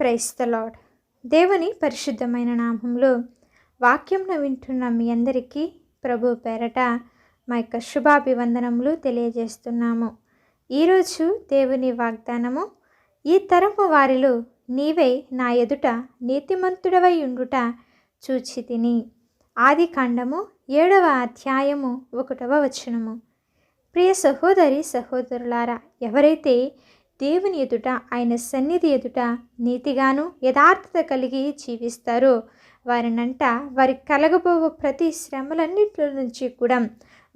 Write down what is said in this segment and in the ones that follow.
క్రైస్తలాడ్ దేవుని పరిశుద్ధమైన నామంలో వాక్యంను వింటున్న మీ అందరికీ ప్రభు పేరట మా యొక్క శుభాభివందనములు తెలియజేస్తున్నాము. ఈరోజు దేవుని వాగ్దానము ఈ తరము వారిలో నీవే నా ఎదుట నీతిమంతుడవై ఉండుట చూచి తిని ఆది కాండము ఏడవ అధ్యాయము ఒకటవ వచనము. ప్రియ సహోదరి సహోదరులారా ఎవరైతే దేవుని ఎదుట ఆయన సన్నిధి ఎదుట నీతిగాను యథార్థత కలిగి జీవిస్తారు. వారినంట వారికి కలగబోవు ప్రతి శ్రమలన్నింటి నుంచి కూడా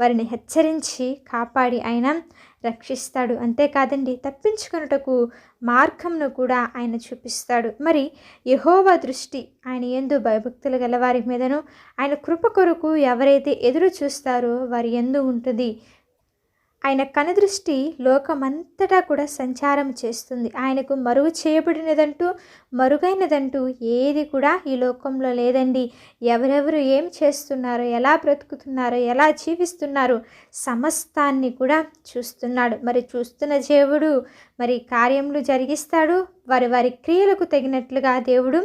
వారిని హెచ్చరించి కాపాడి ఆయన రక్షిస్తాడు. అంతేకాదండి తప్పించుకొనుటకు మార్గంను కూడా ఆయన చూపిస్తాడు. మరి యహోవా దృష్టి ఆయన ఎందు భయభక్తులు గల వారి మీదను ఆయన కృప కొరకు ఎవరైతే ఎదురు చూస్తారో వారి ఎందు ఉంటుంది. ఆయన కనుదృష్టి లోకమంతటా కూడా సంచారం చేస్తుంది. ఆయనకు మరుగు చేయబడినదంటూ మరుగైనదంటూ ఏది కూడా ఈ లోకంలో లేదండి. ఎవరెవరు ఏం చేస్తున్నారో ఎలా బ్రతుకుతున్నారో ఎలా జీవిస్తున్నారో సమస్తాన్ని కూడా చూస్తున్నాడు. మరి చూస్తున్న దేవుడు మరి కార్యములు జరిగిస్తాడు. వారి వారి క్రియలకు తగినట్లుగా దేవుడు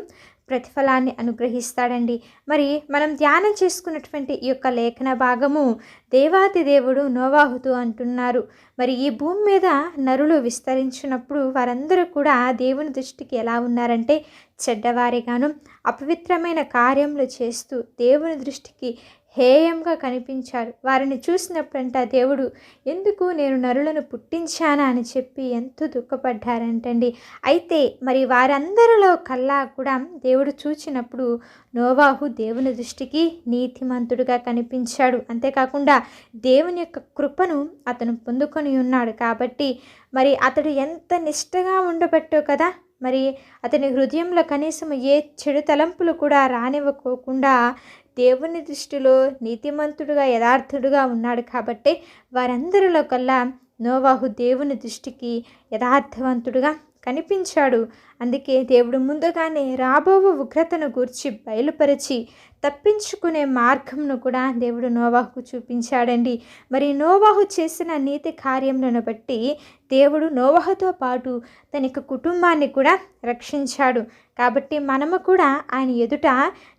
ప్రతిఫలాన్ని అనుగ్రహిస్తాడండి. మరి మనం ధ్యానం చేసుకున్నటువంటి ఈ యొక్క లేఖన భాగము దేవాతి దేవుడు నోవాహుతూ అంటున్నారు. మరి ఈ భూమి మీద నరులు విస్తరించినప్పుడు వారందరూ కూడా దేవుని దృష్టికి ఎలా ఉన్నారంటే చెడ్డవారిగాను అపవిత్రమైన కార్యములు చేస్తూ దేవుని దృష్టికి హేయంగా కనిపించారు. వారిని చూసినప్పుడంట దేవుడు ఎందుకు నేను నరులను పుట్టించానా? అని చెప్పి ఎంతో దుఃఖపడ్డారంటండి. అయితే మరి వారందరిలో కల్లా కూడా దేవుడు చూచినప్పుడు నోవాహు దేవుని దృష్టికి నీతిమంతుడుగా కనిపించాడు. అంతేకాకుండా దేవుని యొక్క కృపను అతను పొందుకొని ఉన్నాడు కాబట్టి మరి అతడు ఎంత నిష్టగా ఉండబట్టో కదా మరి అతని హృదయంలో కనీసం ఏ చెడు తలంపులు కూడా రానివ్వకోకుండా దేవుని దృష్టిలో నీతిమంతుడుగా యథార్థుడుగా ఉన్నాడు కాబట్టి వారందరిలో కల్లా నోవాహు దేవుని దృష్టికి యథార్థవంతుడుగా కనిపించాడు. అందుకే దేవుడు ముందుగానే రాబో ఉగ్రతను గూర్చి బయలుపరిచి తప్పించుకునే మార్గంను కూడా దేవుడు నోవాహుకు చూపించాడండి. మరి నోవాహు చేసిన నీతి కార్యములను బట్టి దేవుడు నోవాహుతో పాటు తన యొక్క కుటుంబాన్ని కూడా రక్షించాడు. కాబట్టి మనము కూడా ఆయన ఎదుట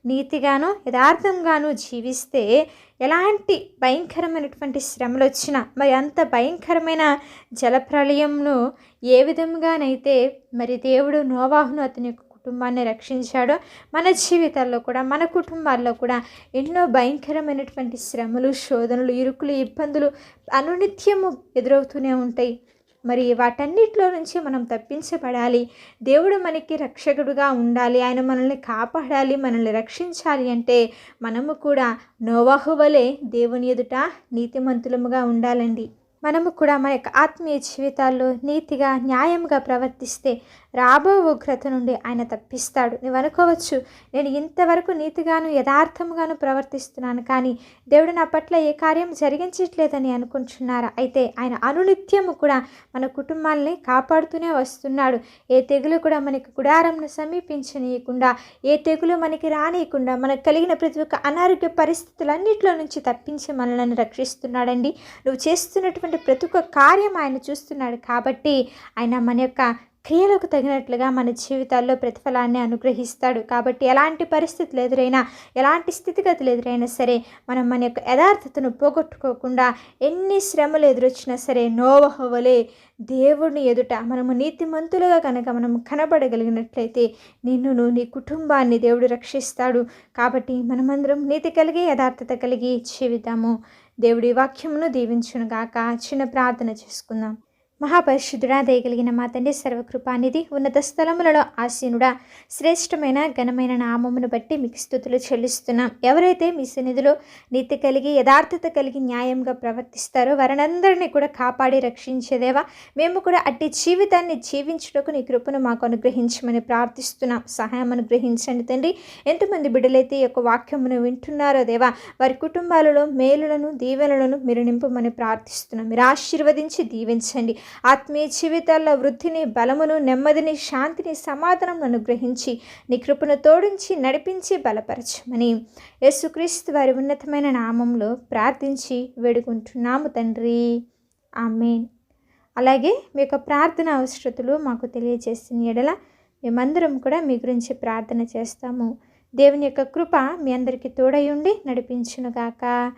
నీతిగాను యథార్థంగాను జీవిస్తే ఎలాంటి భయంకరమైనటువంటి శ్రమలు వచ్చినా మరి అంత భయంకరమైన జలప్రలయంను ఏ విధంగానైతే మరి దేవుడు నోవాహును అతని యొక్క కుటుంబాన్ని రక్షించాడో మన జీవితాల్లో కూడా మన కుటుంబాల్లో కూడా ఎన్నో భయంకరమైనటువంటి శ్రమలు శోధనలు ఇరుకులు ఇబ్బందులు అనునిత్యము ఎదురవుతూనే ఉంటాయి. మరి వాటన్నిటిలో నుంచి మనం తప్పించబడాలి. దేవుడు మనకి రక్షకుడుగా ఉండాలి. ఆయన మనల్ని కాపాడాలి మనల్ని రక్షించాలి అంటే మనము కూడా నోవాహు వలె దేవుని ఎదుట నీతిమంతులముగా ఉండాలండి. మనము కూడా మన యొక్క ఆత్మీయ జీవితాల్లో నీతిగా న్యాయంగా ప్రవర్తిస్తే రాబో ఉగ్రత నుండి ఆయన తప్పిస్తాడు. నువ్వు అనుకోవచ్చు నేను ఇంతవరకు నీతిగాను యథార్థముగాను ప్రవర్తిస్తున్నాను కానీ దేవుడు నా పట్ల ఏ కార్యం జరిగించట్లేదని అనుకుంటున్నారా? అయితే ఆయన అనునిత్యము కూడా మన కుటుంబాలని కాపాడుతూనే వస్తున్నాడు. ఏ తెగులు కూడా మనకి గుడారంను సమీపించనీయకుండా ఏ తెగులు మనకి రానియకుండా మనకు కలిగిన ప్రతి ఒక్క అనారోగ్య పరిస్థితులన్నింటిలో నుంచి తప్పించి మనల్ని రక్షిస్తున్నాడండి. నువ్వు చేస్తున్నటువంటి ప్రతి ఒక్క కార్యం ఆయన చూస్తున్నాడు కాబట్టి ఆయన మన యొక్క క్రియలకు తగినట్లుగా మన జీవితాల్లో ప్రతిఫలాన్ని అనుగ్రహిస్తాడు. కాబట్టి ఎలాంటి పరిస్థితులు ఎదురైనా ఎలాంటి స్థితిగతులు ఎదురైనా సరే మనం మన యొక్క యథార్థతను పోగొట్టుకోకుండా ఎన్ని శ్రమలు ఎదురొచ్చినా సరే నోవహవలే దేవుని ఎదుట మనము నీతిమంతులుగా కనుక మనం కనబడగలిగినట్లయితే నిన్నును నీ కుటుంబాన్ని దేవుడు రక్షిస్తాడు. కాబట్టి మనమందరం నీతి కలిగి యథార్థత కలిగి జీవితాము దేవుడి వాక్యమును దీవించునుగాక. చిన్న ప్రార్థన చేసుకుందాం. మహాపరిశుద్ధుడా దయగలిగిన మా తండ్రి సర్వకృపానిధి ఉన్నత స్థలములలో ఆసీనుడా. శ్రేష్టమైన ఘనమైన నామమును బట్టి మీకు స్థుతులు చెల్లిస్తున్నాం. ఎవరైతే మీ సన్నిధిలో నీతి కలిగి యథార్థత కలిగి న్యాయంగా ప్రవర్తిస్తారో వారినందరినీ కూడా కాపాడి రక్షించేదేవా మేము కూడా అట్టి జీవితాన్ని జీవించుటకు నీ కృపను మాకు అనుగ్రహించమని ప్రార్థిస్తున్నాం. సహాయం అనుగ్రహించండి తండ్రి. ఎంతమంది బిడ్డలైతే ఈ యొక్క వాక్యమును వింటున్నారో దేవా వారి కుటుంబాలలో మేలులను దీవెనలను మీరు నింపమని ప్రార్థిస్తున్నాం. మీరు ఆశీర్వదించి దీవించండి. ఆత్మీయ జీవితాల్లో వృద్ధిని బలమును నెమ్మదిని శాంతిని సమాధానం అనుగ్రహించి నీ కృపను తోడించి నడిపించి బలపరచమని యేసుక్రీస్తు వారి ఉన్నతమైన నామంలో ప్రార్థించి వేడుకుంటున్నాము తండ్రి. ఆమెన్. అలాగే మీ యొక్క ప్రార్థన అవసరతలు మాకు తెలియజేసిన ఎడల మేమందరం కూడా మీ గురించి ప్రార్థన చేస్తాము. దేవుని యొక్క కృప మీ అందరికీ తోడై ఉండి నడిపించునుగాక